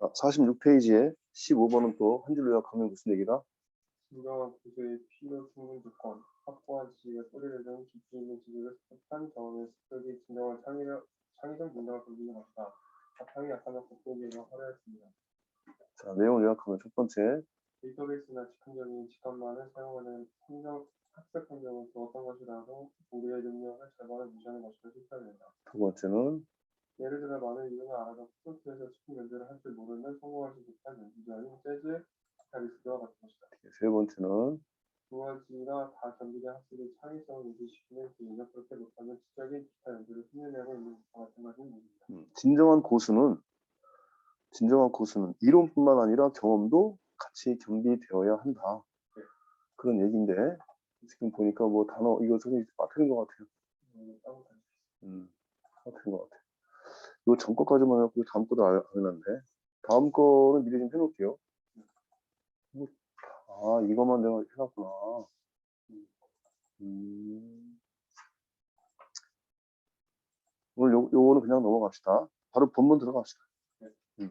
46페이지에 15번은 또 한 줄로 요약하면 무슨 얘기다? 진정한 구조의 필요 충분 조건, 확보한 지식의 소리를 등 깊이 있는 지식을 습득한 경험의 습득이 진정한 창의력, 창의적 능력을 보이는 것이다. 바탕이 약하면 곡곡이가 화려했습니다. 자, 내용을 요약하면 첫 번째, 데이터베이스나 즉흥적인 직관만을 사용하는 환경, 학습 환경은 또 어떤 것이라도 우리의 능력을 절반을 무시하는 것으로 실패합니다. 두 번째는 예를 들어 많은 이름을 알아서 콘서트에서 즉흥 연주를 할 줄 모르는 성공하지 못한 연주자인 재즈 기타리스트와 같은 것이다. 세 번째는 두 가지가 다 전기대 학습의 창의성을 유지시키는 기인을 그렇게 못하면 지적인 기타 연주를 흉내내고 있는 것과 같은 것은 모릅니다. 음, 진정한 고수는 진정한 고수는 이론뿐만 아니라 경험도 같이 겸비되어야 한다. 그런 얘기인데 지금 보니까 뭐 단어 이거 선생님 빠뜨린 것 같아요. 음. 음, 빠뜨린 것 같아요. 이거 전 거까지만 해갖고 다음 거도 안 해놨네. 다음 거는 미리 좀 해놓을게요. 뭐, 아 이것만 내가 해놨구나. 음. 오늘 요, 요거는 그냥 넘어갑시다. 바로 본문 들어갑시다. 음.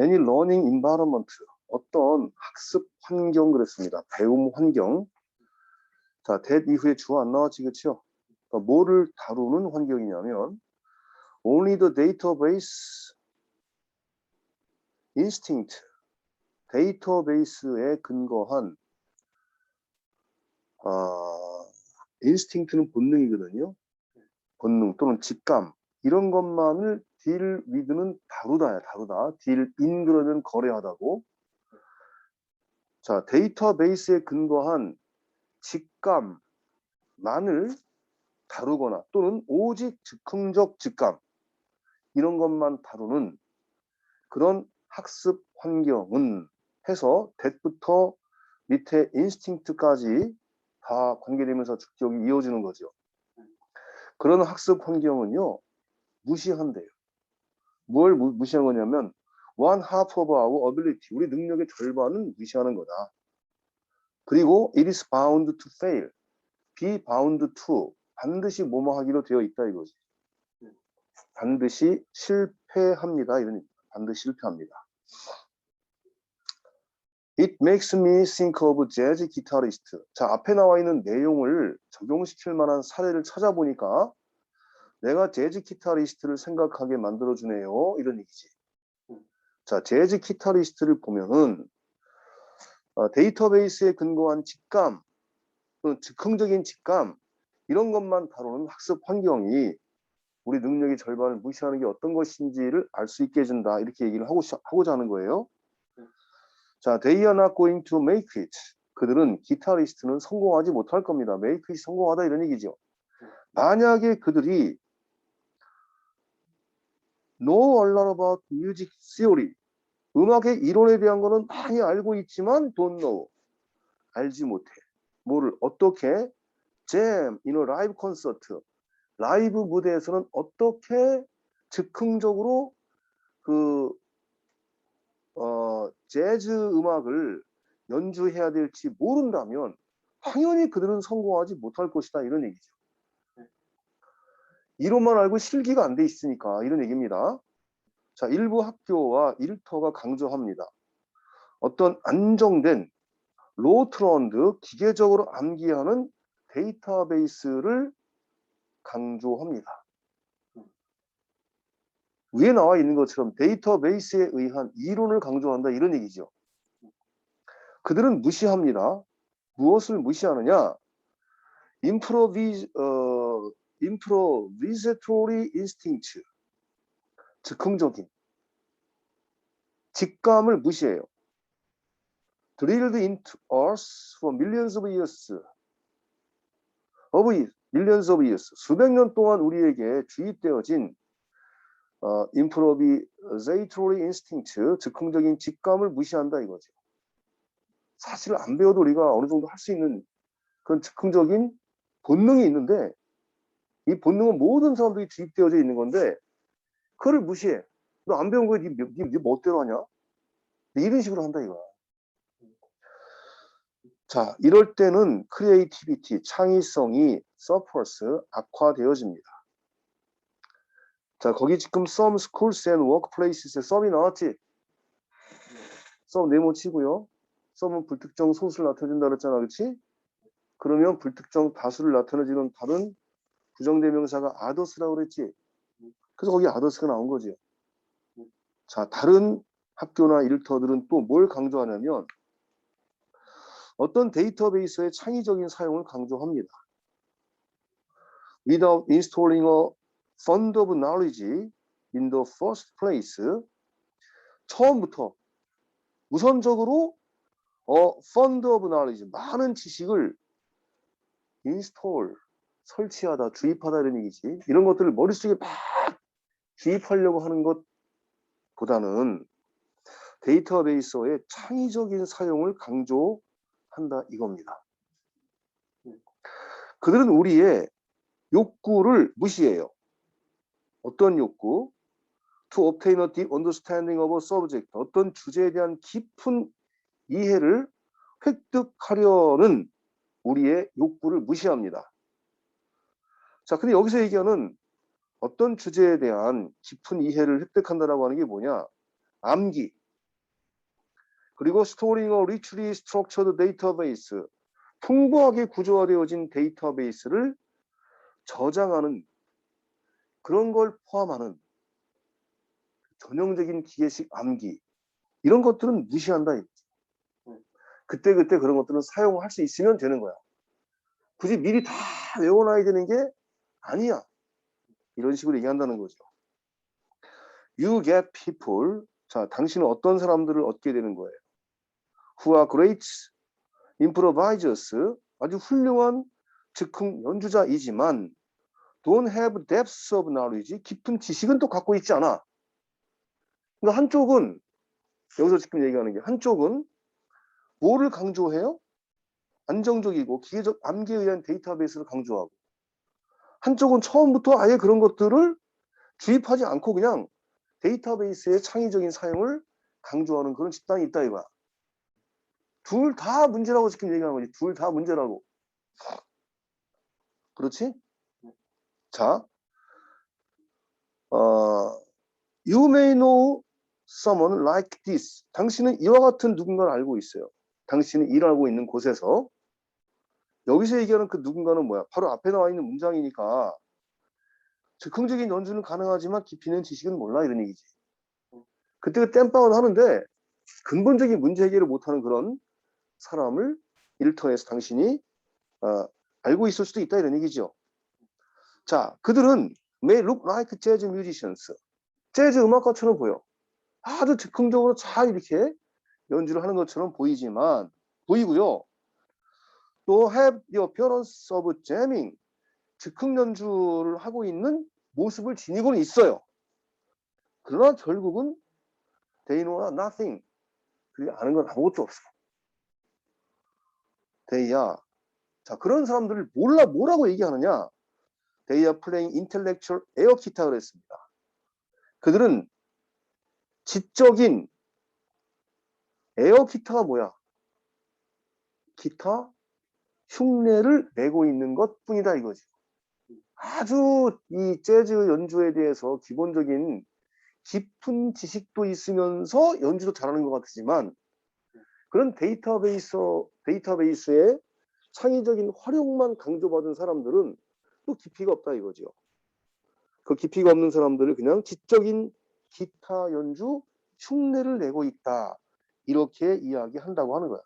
Any learning environment. 어떤 학습 환경 그랬습니다. 배움 환경. 자, that 이후에 주어 안 나왔지, 그쵸? 그러니까 뭐를 다루는 환경이냐면 only the database instinct 데이터베이스에 근거한 아, 인스팅트는 본능이거든요. 본능 또는 직감 이런 것만을 딜 위드는 다루다야 다루다. 딜인 그러면 거래하다고. 자 데이터베이스에 근거한 직감만을 다루거나 또는 오직 즉흥적 직감 이런 것만 다루는 그런 학습 환경은 해서 that부터 밑에 인스팅트까지 다 관계되면서 직격이 이어지는 거죠. 그런 학습 환경은요 무시한대요. 뭘 무, 무시한 거냐면 one half of our ability 우리 능력의 절반은 무시하는 거다. 그리고 it is bound to fail, be bound to 반드시 뭐뭐 하기로 되어 있다 이거지. 반드시 실패합니다 이런. 반드시 실패합니다. It makes me think of jazz guitarist. 자, 앞에 나와 있는 내용을 적용시킬 만한 사례를 찾아보니까 내가 재즈 기타리스트를 생각하게 만들어주네요. 이런 얘기지. 자, 재즈 기타리스트를 보면은 어, 데이터베이스에 근거한 직감, 또는 즉흥적인 직감 이런 것만 다루는 학습 환경이 우리 능력의 절반을 무시하는 게 어떤 것인지를 알 수 있게 해준다. 이렇게 얘기를 하고, 하고자 하는 거예요. 자, they are not going to make it. 그들은 기타리스트는 성공하지 못할 겁니다. make it 성공하다 이런 얘기죠. 만약에 그들이 know a lot about music theory. 음악의 이론에 대한 거는 많이 알고 있지만 don't know. 알지 못해. 뭐를 어떻게 in a live concert. 라이브 무대에서는 어떻게 즉흥적으로 그 어, 재즈 음악을 연주해야 될지 모른다면 당연히 그들은 성공하지 못할 것이다 이런 얘기죠. 이론만 알고 실기가 안 돼 있으니까 이런 얘기입니다. 자, 일부 학교와 일터가 강조합니다. 어떤 안정된 로트런드 기계적으로 암기하는 데이터베이스를 강조합니다. 위에 나와 있는 것처럼 데이터베이스에 의한 이론을 강조한다 이런 얘기죠. 그들은 무시합니다. 무엇을 무시하느냐? 임프로비 어 인스팅트 즉흥적인 직감을 무시해요. drilled into us for millions of years of millions of years 수백 년 동안 우리에게 주입되어진 어, improvisatory instinct 즉흥적인 직감을 무시한다 이거죠. 사실 안 배워도 우리가 어느 정도 할 수 있는 그런 즉흥적인 본능이 있는데 이 본능은 모든 사람들이 주입되어져 있는 건데 그걸 무시해. 너 안 배운 거에 네, 네, 네 멋대로 하냐? 이런 식으로 한다 이거야. 자, 이럴 때는 크리에이티비티, 창의성이 서퍼스 악화되어집니다. 자, 거기 지금 some schools and workplaces에 some이 나왔지? some 네모 치고요. some은 불특정 소수를 나타내준다 그랬잖아, 그렇지? 그러면 불특정 다수를 나타내주는 다른 부정대명사가 others라고 그랬지? 그래서 거기 others가 나온 거지. 자, 다른 학교나 일터들은 또 뭘 강조하냐면 어떤 데이터베이스의 창의적인 사용을 강조합니다. Without installing a fund of knowledge in the first place, 처음부터 우선적으로 어, fund of knowledge, 많은 지식을 install, 설치하다, 주입하다 이런 얘기지. 이런 것들을 머릿속에 막 주입하려고 하는 것보다는 데이터베이스의 창의적인 사용을 강조 한다 이겁니다. 그들은 우리의 욕구를 무시해요. 어떤 욕구? To obtain a deep understanding of a subject. 어떤 주제에 대한 깊은 이해를 획득하려는 우리의 욕구를 무시합니다. 자, 근데 여기서 얘기하는 어떤 주제에 대한 깊은 이해를 획득한다라고 하는 게 뭐냐? 암기. 그리고 a richly structured database. 풍부하게 구조화되어진 데이터베이스를 저장하는 그런 걸 포함하는 전형적인 기계식 암기 이런 것들은 무시한다. 이거지. 그때 그때 그런 것들은 사용할 수 있으면 되는 거야. 굳이 미리 다 외워놔야 되는 게 아니야. 이런 식으로 얘기한다는 거죠. You get people. 자, 당신은 어떤 사람들을 얻게 되는 거예요. Who are great improvisers. 아주 훌륭한 즉흥 연주자이지만 don't have depths of knowledge. 깊은 지식은 또 갖고 있지 않아. 그러니까 한쪽은 여기서 지금 얘기하는 게 한쪽은 뭐를 강조해요? 안정적이고 기계적 암기에 의한 데이터베이스를 강조하고 한쪽은 처음부터 아예 그런 것들을 주입하지 않고 그냥 데이터베이스의 창의적인 사용을 강조하는 그런 집단이 있다 이거야. 둘 다 문제라고 지금 얘기하는 거지. 둘 다 문제라고. 그렇지? 자, 어, you may know someone like this. 당신은 이와 같은 누군가를 알고 있어요. 당신이 일하고 있는 곳에서 여기서 얘기하는 그 누군가는 뭐야? 바로 앞에 나와 있는 문장이니까 즉흥적인 연주는 가능하지만 깊이는 지식은 몰라 이런 얘기지. 그때 그 땜빵은 하는데 근본적인 문제 해결을 못하는 그런 사람을 일터에서 당신이 어, 알고 있을 수도 있다 이런 얘기죠. 자, 그들은 may look like jazz musicians. 재즈 음악가처럼 보여. 아주 즉흥적으로 잘 이렇게 연주를 하는 것처럼 보이지만 보이고요. 또 have the appearance of jamming. 즉흥 연주를 하고 있는 모습을 지니고는 있어요. 그러나 결국은 they know nothing. 그게 아는 건 아무것도 없어. Are. 자, 그런 사람들을 몰라 뭐라고 얘기하느냐? They are playing intellectual air 기타 그랬습니다. 그들은 지적인 에어 기타가 뭐야? 기타 흉내를 내고 있는 것 뿐이다 이거지. 아주 이 재즈 연주에 대해서 기본적인 깊은 지식도 있으면서 연주도 잘하는 것 같지만 그런 데이터베이스 데이터베이스의 창의적인 활용만 강조받은 사람들은 또 깊이가 없다 이거죠. 그 깊이가 없는 사람들을 그냥 지적인 기타 연주 흉내를 내고 있다. 이렇게 이야기한다고 하는 거야.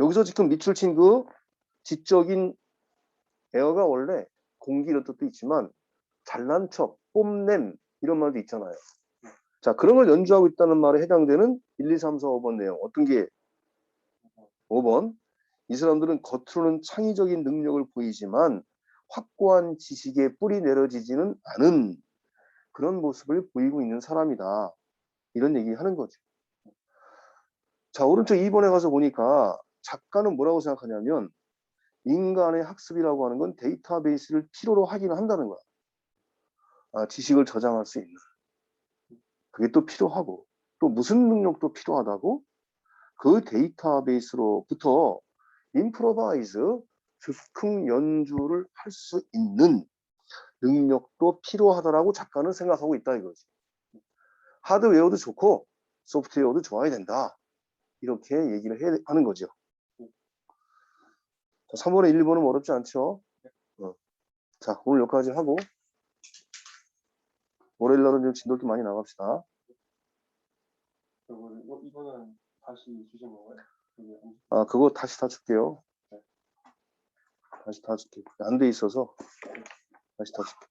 여기서 지금 밑줄 친 그 지적인 에어가 원래 공기 이런 뜻도 있지만 잘난 척, 뽐냄 이런 말도 있잖아요. 자, 그런 걸 연주하고 있다는 말에 해당되는 1, 2, 3, 4, 5번 내용. 어떤 게 5번? 이 사람들은 겉으로는 창의적인 능력을 보이지만 확고한 지식에 뿌리 내려지지는 않은 그런 모습을 보이고 있는 사람이다. 이런 얘기 하는 거죠. 자, 오른쪽 2번에 가서 보니까 작가는 뭐라고 생각하냐면 인간의 학습이라고 하는 건 데이터베이스를 필요로 하기는 한다는 거야. 아, 지식을 저장할 수 있는. 그게 또 필요하고 또 무슨 능력도 필요하다고 그 데이터베이스로부터 임프로바이즈 즉흥 연주를 할 수 있는 능력도 필요하다라고 작가는 생각하고 있다 이거지. 하드웨어도 좋고 소프트웨어도 좋아야 된다. 이렇게 얘기를 해, 하는 거죠. 자, 3번에 1, 2번은 어렵지 않죠? 어. 자, 오늘 여기까지 하고 월요일 날은 좀 진도기 많이 나갑시다. 그리고 이거, 이거는 다시 주신 건가요? 그게 안- 아, 그거 다시 다 줄게요. 다시 다 줄게. 안 돼 있어서 다시 다 줄게.